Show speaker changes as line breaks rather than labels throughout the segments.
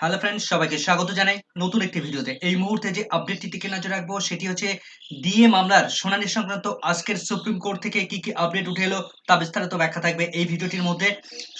Hello friends সবাইকে স্বাগত জানাই নতুন একটি ভিডিওতে। এই মুহূর্তে যে আপডেটটি দিকে নজর রাখব, সেটি হচ্ছে ডিএ মামলার শুনানি সংক্রান্ত আজকের সুপ্রিম কোর্ট থেকে কি কি আপডেট উঠে এলো তা বিস্তারিত ব্যাখ্যা থাকবে এই ভিডিওটির মধ্যে।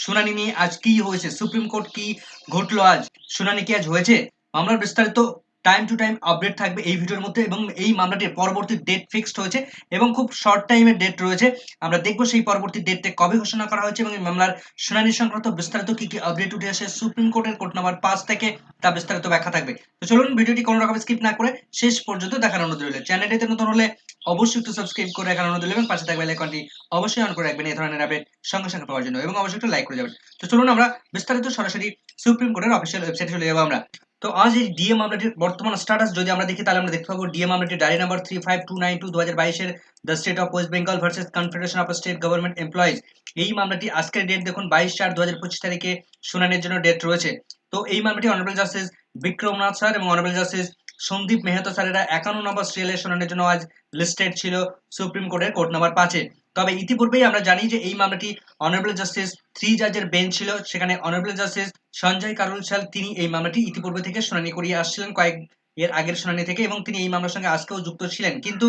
শুনানি নিয়ে আজ কি হয়েছে? সুপ্রিম কোর্ট কি ঘটলো আজ? শুনানি কি আজ হয়েছে? মামলার বিস্তারিত টাইম টু টাইম আপডেট থাকবে এই ভিডিওর মধ্যে এবং এই মামলাটির পরবর্তী ডেট ফিক্সড হয়েছে এবং খুব শর্ট টাইমের ডেট রয়েছে। আমরা দেখব সেই পরবর্তী ডেটটা কবে ঘোষণা করা হয়েছে এবং এই মামলার শুনানি সংক্রান্ত বিস্তারিত কি কি আপডেট উঠে আসে, সুপ্রিম কোর্টের কোর্ট নাম্বার পাঁচ থেকে তা বিস্তারিত ব্যাখ্যা থাকবে। তো চলুন ভিডিওটি কোনো রকম স্কিপ না করে শেষ পর্যন্ত দেখার অনুরোধ রইল। চ্যানেলটিতে নতুন হলে অবশ্যই একটু সাবস্ক্রাইব করে রাখার অনুরোধ এবং পাশে থাকবে আইকনটি অবশ্যই অন করে রাখবেন। এই ধরনের আপডেট সঙ্গে সঙ্গে পাওয়ার জন্য এবং অবশ্যই একটু লাইক করে যাবেন। তো চলুন আমরা বিস্তারিত সরাসরি সুপ্রিম কোর্টের অফিসিয়াল ওয়েবসাইটে চলে যাব আমরা। তো আজ এই ডিএ মামলাটির বর্তমান স্ট্যাটাস যদি আমরা দেখি, তাহলে আমরা দেখতে পাবো DA মামলাটির diary number three five two nine two দু হাজার বাইশের the state of West Bengal versus confederation of state government employees এই মামলাটি আজকের ডেট দেখুন বাইশ চার দু হাজার পঁচিশ তারিখে শুনানির জন্য ডেট রয়েছে। তো এই মামলাটি অনারেবল জাস্টিস বিক্রমনাথ স্যার এবং অনারেবল জাস্টিস সন্দীপ মেহতা স্যারেরা একান্ন নম্বর সিরিয়ালের শুনানির জন্য আজ লিস্টেড ছিল সুপ্রিম কোর্টের কোর্ট নাম্বার পাঁচে। তবে ইতিপূর্বেই আমরা জানি যে এই মামলাটি অনারেবল জাস্টিস থ্রি জাজের বেঞ্চ ছিল, সেখানে অনারেবল জাস্টিস সঞ্জয় কারুল সাল, তিনি এই মামলাটি ইতিপূর্বে থেকে শুনানি করিয়ে আসছিলেন কয়েক এর আগের শুনানি থেকে এবং তিনি এই মামলার সঙ্গে আজকেও যুক্ত ছিলেন। কিন্তু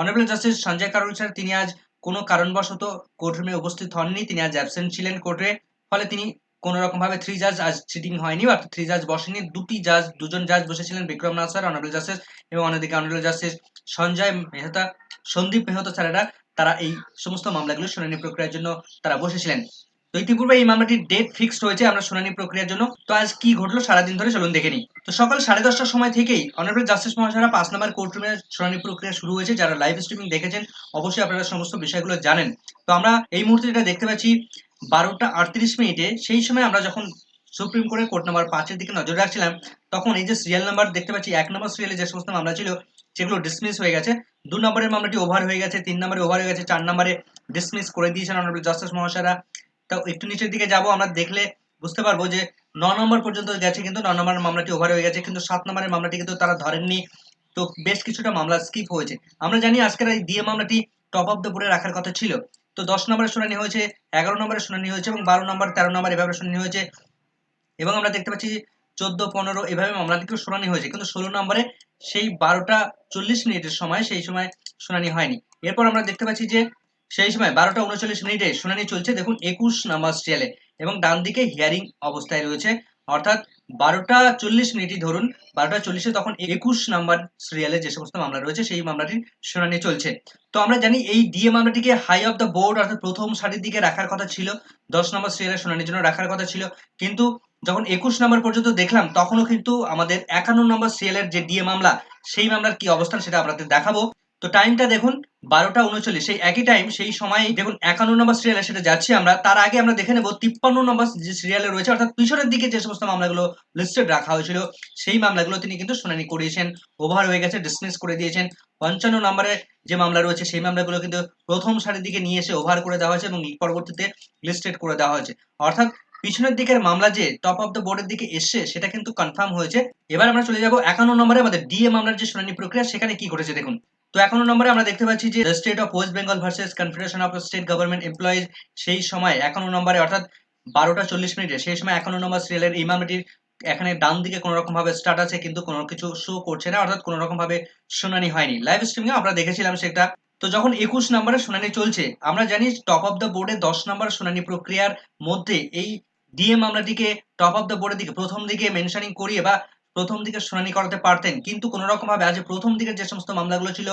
honourable justice Sanjay Karol sir তিনি আজ কোনো কারণবশত কোর্টরুমে উপস্থিত হননি, তিনি আজ অ্যাবসেন্ট ছিলেন কোর্টে, ফলে তিনি কোন রকম ভাবে থ্রি জাজ আজ সিটিং হয়নি বা থ্রি জাজ বসেনি, দুটি জাজ দুজন জাজ বসেছিলেন Vikram Nath sir honourable justice এবং অন্যদিকে অনারেবল জাস্টিস সঞ্জয় মেহতা, সন্দীপ মেহতা স্যারেরা তারা এই সমস্ত মামলাগুলো শুনানি প্রক্রিয়ার জন্য তারা বসেছিলেন। তো ইতিপূর্বে এই মামলাটির ডেট ফিক্সড হয়েছে আমরা শুনানি প্রক্রিয়ার জন্য। তো আজ কি ঘটলো সারাদিন ধরে চলুন দেখে নিই। তো সকাল সাড়ে দশটার সময় থেকেই অনারেবল জাস্টিস মহাশয়রা পাঁচ নম্বর কোর্টরুমে শুনানি প্রক্রিয়া শুরু হয়েছে। যারা লাইভ স্ট্রিমিং দেখেছেন, অবশ্যই আপনারা সমস্ত বিষয়গুলো জানেন। তো আমরা এই মুহূর্তে যেটা দেখতে পাচ্ছি, বারোটা আটত্রিশ মিনিটে সেই সময় আমরা যখন সুপ্রিম কোর্টের কোর্ট নাম্বার পাঁচের দিকে নজর রাখছিলাম, তখন এই যে সিরিয়াল নাম্বার দেখতে পাচ্ছি, এক নম্বর সিরিয়ালে যে সমস্ত মামলা ছিল, সেগুলো ডিসমিস হয়ে গেছে। দু নম্বরের মামলাটি ওভার হয়ে গেছে, তিন নম্বরে ওভার হয়ে গেছে, চার নম্বরে ডিসমিস করে দিয়েছেন অনারেবল জাস্টিস মহাশয়রা। তো একটু নিচের দিকে যাব, আমরা দেখলে বুঝতে পারব যে ন নম্বর পর্যন্ত গেছে কিন্তু ন নম্বরের মামলাটি ওভার হয়ে গেছে, কিন্তু সাত নম্বরের মামলাটি কিন্তু তারা ধরেননি। তো বেশ কিছুটা মামলা স্কিপ হয়েছে। আমরা জানি আজকের এই ডিএ মামলাটি টপ অফ দ্য বোর্ডে রাখার কথা ছিল। তো দশ নম্বরের শুনানি হয়েছে, এগারো নম্বরের শুনানি হয়েছে এবং বারো নম্বর, তেরো নম্বর এভাবে শুনানি হয়েছে। এবং আমরা দেখতে পাচ্ছি চোদ্দ, পনেরো এভাবে মামলাটিকেও শুনানি হয়েছে। কিন্তু ষোলো নম্বরে সেই বারোটা চল্লিশ মিনিটের সময় সেই সময় শুনানি হয়নি। এরপর আমরা দেখতে পাচ্ছি যে সেই সময় বারোটা উনচল্লিশ মিনিটে শুনানি চলছে। দেখুন, একুশ নাম্বার স্টিয়ালে এবং ডান দিকে হিয়ারিং অবস্থায় রয়েছে। অর্থাৎ বারোটা চল্লিশ মিনিটই ধরুন, বারোটা চল্লিশে তখন একুশ নাম্বার সিরিয়ালে যে সমস্ত মামলা রয়েছে, সেই মামলাটির শুনানি চলছে। তো আমরা জানি এই ডিএ মামলাটিকে হাই অফ দ্য বোর্ড অর্থাৎ প্রথম সারির দিকে রাখার কথা ছিল। দশ নম্বর সিরিয়ালের শুনানির জন্য রাখার কথা ছিল। কিন্তু যখন একুশ নম্বর পর্যন্ত দেখলাম, তখনও কিন্তু আমাদের একান্ন নম্বর সিরিয়ালের যে ডিএ মামলা, সেই মামলার কি অবস্থান সেটা আপনাদের দেখাবো। তো টাইমটা দেখুন, বারোটা উনচল্লিশ, সেই একই টাইম সেই সময় দেখুন একান্ন নম্বর সিরিয়ালে সেটা যাচ্ছি আমরা। তার আগে আমরা দেখে নেব, তিপ্পান্ন নম্বর যে সিরিয়ালে রয়েছে, অর্থাৎ পিছনের দিকে যে সমস্ত মামলাগুলো লিস্টেড রাখা হয়েছিল, সেই মামলাগুলো তিনি কিন্তু শুনানি করিয়েছেন ওভার হয়ে গেছে ডিসমিস করে দিয়েছেন। পঞ্চান্ন নম্বরে যে মামলা রয়েছে, সেই মামলাগুলো কিন্তু প্রথম সারির দিকে নিয়ে এসে ওভার করে দেওয়া হয়েছে এবং পরবর্তীতে লিস্টেড করে দেওয়া হয়েছে। অর্থাৎ পিছনের দিকের মামলা যে টপ অফ দ্য বোর্ডের দিকে এসছে, সেটা কিন্তু কনফার্ম হয়েছে। এবার আমরা চলে যাব একান্ন নম্বরে আমাদের ডিএ মামলার যে শুনানি প্রক্রিয়া, সেখানে কি ঘটেছে দেখুন। তো একান্ন নম্বরে আমরা দেখতে পাচ্ছি যে state of West Bengal versus confederation of state government employees সেই সময় একান্ন নম্বরে, অর্থাৎ বারোটা চল্লিশ মিনিটে, সেই সময় একান্ন নম্বর সিরিয়ালের এই মামলাটির এখানে ডান দিকে কোনো রকম ভাবে স্টার্ট আছে, কিন্তু কোনো কিছু শো করছে না, অর্থাৎ কোনো রকম ভাবে শুনানি হয়নি। লাইভ স্ট্রিমিং আমরা দেখেছিলাম সেটা। তো যখন একুশ নম্বরে শুনানি চলছে, আমরা জানি টপ অফ দ্য বোর্ডে দশ নম্বর শুনানি প্রক্রিয়ার মধ্যে এই ডিএ মামলাটিকে টপ অফ দ্য বোর্ডের দিকে, প্রথম দিকে মেনশনিং করিয়ে বা প্রথম দিকে শুনানি করাতে পারতেন। কিন্তু কোনো রকম ভাবে আজ প্রথম দিকের যে সমস্ত মামলাগুলো ছিল,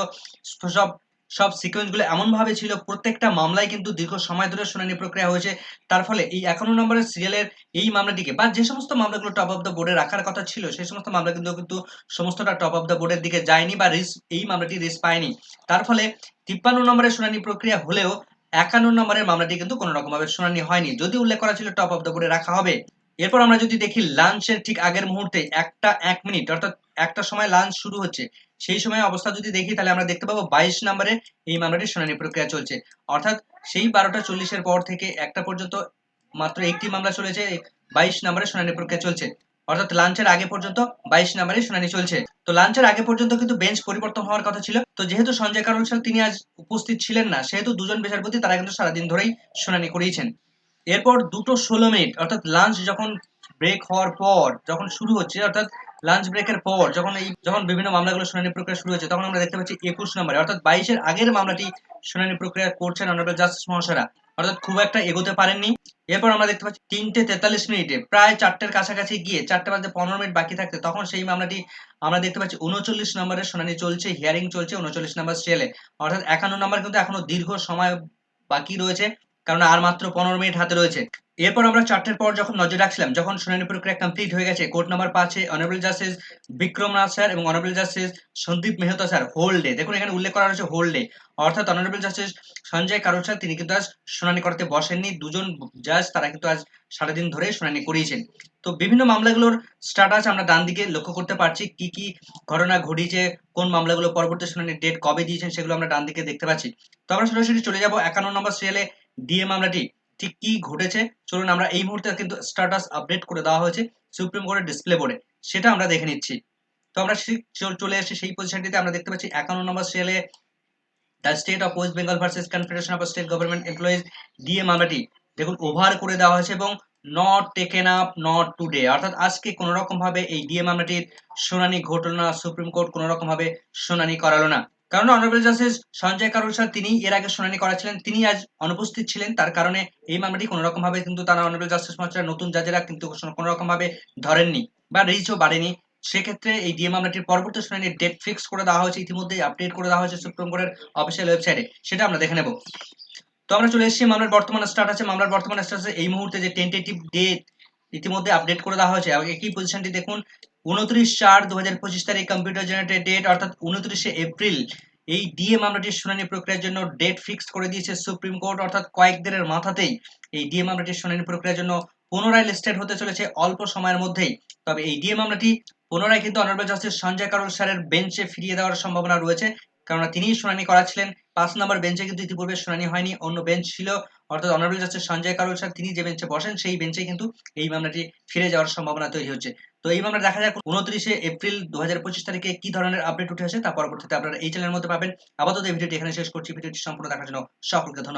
সব সব সিকোয়েন্সগুলো এমন ভাবে ছিল, প্রত্যেকটা মামলায় কিন্তু দীর্ঘ সময় ধরে শুনানি প্রক্রিয়া হয়েছে। তার ফলে এই একান্ন নম্বরের সিরিয়ালের এই মামলাটিকে বা যে সমস্ত মামলাগুলো টপ অফ দ্য বোর্ডে রাখার কথা ছিল সেই সমস্ত মামলা কিন্তু কিন্তু সমস্তটা টপ অফ দ্য বোর্ডের দিকে যায়নি বা রিস্ক এই মামলাটি রিস্ক পায়নি। তার ফলে তিপ্পান্ন নম্বরের শুনানি প্রক্রিয়া হলেও একান্ন নম্বরের মামলাটি কিন্তু কোনো রকম ভাবে শুনানি হয়নি। যদি উল্লেখ করা ছিল টপ অফ দ্য বোর্ডে রাখা হবে। এরপর আমরা যদি দেখি লাঞ্চের ঠিক আগের মুহূর্তে একটা এক মিনিট, অর্থাৎ একটা সময় লাঞ্চ শুরু হচ্ছে, সেই সময় অবস্থা যদি দেখি, তাহলে আমরা দেখতে পাবো বাইশ নম্বরে এই মামলাটির শুনানি প্রক্রিয়া চলছে। অর্থাৎ সেই বারোটা চল্লিশের পর থেকে একটা পর্যন্ত মাত্র একটি মামলা চলেছে বাইশ নম্বরে শুনানি প্রক্রিয়া চলছে। অর্থাৎ লাঞ্চের আগে পর্যন্ত বাইশ নম্বরে শুনানি চলছে। তো লাঞ্চের আগে পর্যন্ত কিন্তু বেঞ্চ পরিবর্তন হওয়ার কথা ছিল। তো যেহেতু সঞ্জয় কারণ তিনি আজ উপস্থিত ছিলেন না, সেহেতু দুজন বিচারপতি তারা কিন্তু সারাদিন ধরেই শুনানি করিয়েছেন। এরপর দুটো ষোলো মিনিট, অর্থাৎ লাঞ্চ যখন ব্রেক হওয়ার পর, যখন শুরু হচ্ছে, অর্থাৎ লাঞ্চ ব্রেকের পর, যখন এই, যখন বিভিন্ন মামলাগুলো শুনানি প্রক্রিয়া শুরু হচ্ছে, তখন আমরা দেখতে পাচ্ছি একুশ নম্বরে, অর্থাৎ বাইশের আগের মামলাটি শুনানি প্রক্রিয়া করছেন অনারেবল জাস্টিস মহাশয়রা। অর্থাৎ খুব একটা এগোতে পারেননি। এরপর আমরা দেখতে পাচ্ছি তিনটে তেতাল্লিশ মিনিটে প্রায় চারটের কাছাকাছি গিয়ে চারটে বাজে পনেরো মিনিট বাকি থাকতে তখন সেই মামলাটি আমরা দেখতে পাচ্ছি উনচল্লিশ নম্বরের শুনানি চলছে হিয়ারিং চলছে উনচল্লিশ নম্বর সেলে অর্থাৎ একান্ন নম্বর কিন্তু এখনও দীর্ঘ সময় বাকি রয়েছে কারণ আর মাত্র পনেরো মিনিট হাতে রয়েছে। এরপর আমরা চারটের পর যখন নজর রাখছিলাম, যখন শুনানি প্রক্রিয়া কমপ্লিট হয়ে গেছে, কোর্ট নাম্বার পাঁচে honourable justice Vikram Nath sir এবং honourable justice Sandeep Mehta sir whole day দেখুন, এখানে উল্লেখ করা হয়েছে হোল ডে অর্থাৎ honourable justice Sanjay Karol sir, তিনি কিন্তু আজ শুনানি করতে বসেননি। দুজন জাজ তারা কিন্তু আজ সারাদিন ধরে শুনানি করিয়েছেন। তো বিভিন্ন মামলাগুলোর স্ট্যাটাস আমরা ডান দিকে লক্ষ্য করতে পারছি। কি কি ঘটনা ঘটিয়েছে, কোন মামলাগুলো পরবর্তী শুনানির ডেট কবে দিয়েছেন, সেগুলো আমরা ডান দিকে দেখতে পাচ্ছি। তো আমরা সরাসরি চলে যাব একান্ন নম্বর সিরিয়ালে ডিএ মামলাটি ঠিক কি ঘটেছে? চলুন আমরা এই মুহূর্তে কিন্তু স্ট্যাটাস আপডেট করে দেওয়া হয়েছে সুপ্রিম কোর্টের ডিসপ্লে বোর্ডে সেটা আমরা দেখে নিচ্ছি। তো আমরা চলে এসে সেই পজিশনটিতে আমরা দেখতে পাচ্ছি একান্ন নম্বর সেলে the state of West Bengal versus confederation of state government employees DA মামলাটি দেখুন ওভার করে দেওয়া হয়েছে এবং not taken up not today অর্থাৎ আজকে কোনো রকম ভাবে এই ডিএ মামলাটির শুনানি ঘটল না সুপ্রিম কোর্ট কোনো রকম ভাবে শুনানি করালো না। কারণ honourable justice Sanjay Karol sir তিনি এর আগে শুনানি করাছিলেন, তিনি আজ অনুপস্থিত ছিলেন। তার কারণে এই মামলাটি কোনো রকম ভাবে কিন্তু তারা অনারেবল জাস্টিস মহাশয় নতুন জাজেরা কিন্তু কোনো রকম ভাবে ধরেননি বা রিচও বাড়েনি। সেক্ষেত্রে এই ডিএ মামলাটির পরবর্তী শুনানির ডেট ফিক্স করে দেওয়া হয়েছে। ইতিমধ্যেই আপডেট করে দেওয়া হয়েছে সুপ্রিম কোর্টের অফিসিয়াল ওয়েবসাইটে সেটা আমরা দেখে নেব। তো আমরা চলে এসেছি, মামলার বর্তমান স্টার্ট আছে মামলার বর্তমান স্টার্ট আছে এই মুহূর্তে যে টেন্টেটিভ ডেট ইতিমধ্যে আপডেট করে দেওয়া হয়েছে, একই পজিশনটি দেখুন। উনত্রিশ চার দু হাজার পঁচিশ তারিখ কম্পিউটার জেনারেটেড ডেট অর্থাৎ উনত্রিশে এপ্রিল এই ডিএ মামলাটির শুনানি প্রক্রিয়ার জন্য ডেট ফিক্সড করে দিয়েছে সুপ্রিম কোর্ট, অর্থাৎ কয়েকদিনের মাথাতেই এই ডিএ মামলাটির শুনানি প্রক্রিয়ার জন্য পুনরায় লিস্টেড হতে চলেছে অল্প সময়ের মধ্যেই। তবে এই ডিএ মামলাটি পুনরায় কিন্তু অনারেবল জাস্টিস সঞ্জয় কারোল স্যারের বেঞ্চে ফিরিয়ে দেওয়ার সম্ভাবনা রয়েছে, কেননা তিনিই শুনানি করাছিলেন পাঁচ নম্বর বেঞ্চে কিন্তু ইতিপূর্বে শুনানি হয়নি, অন্য বেঞ্চ ছিল অর্থাৎ honourable justice Sanjay Karol sir, তিনি যে বেঞ্চে বসেন, সেই বেঞ্চে কিন্তু এই মামলাটি ফিরে যাওয়ার সম্ভাবনা তৈরি হচ্ছে। তো এই মামলা দেখা যাক উনত্রিশে এপ্রিল দু হাজার পঁচিশ তারিখে কি ধরনের আপডেট উঠে আসে, তা পরবর্তীতে আপনারা এই চ্যানেলের মধ্যে পাবেন। আপাতত এই ভিডিওটি এখানে শেষ করছি। ভিডিওটি সম্পূর্ণ দেখার জন্য সকলকে ধন্যবাদ।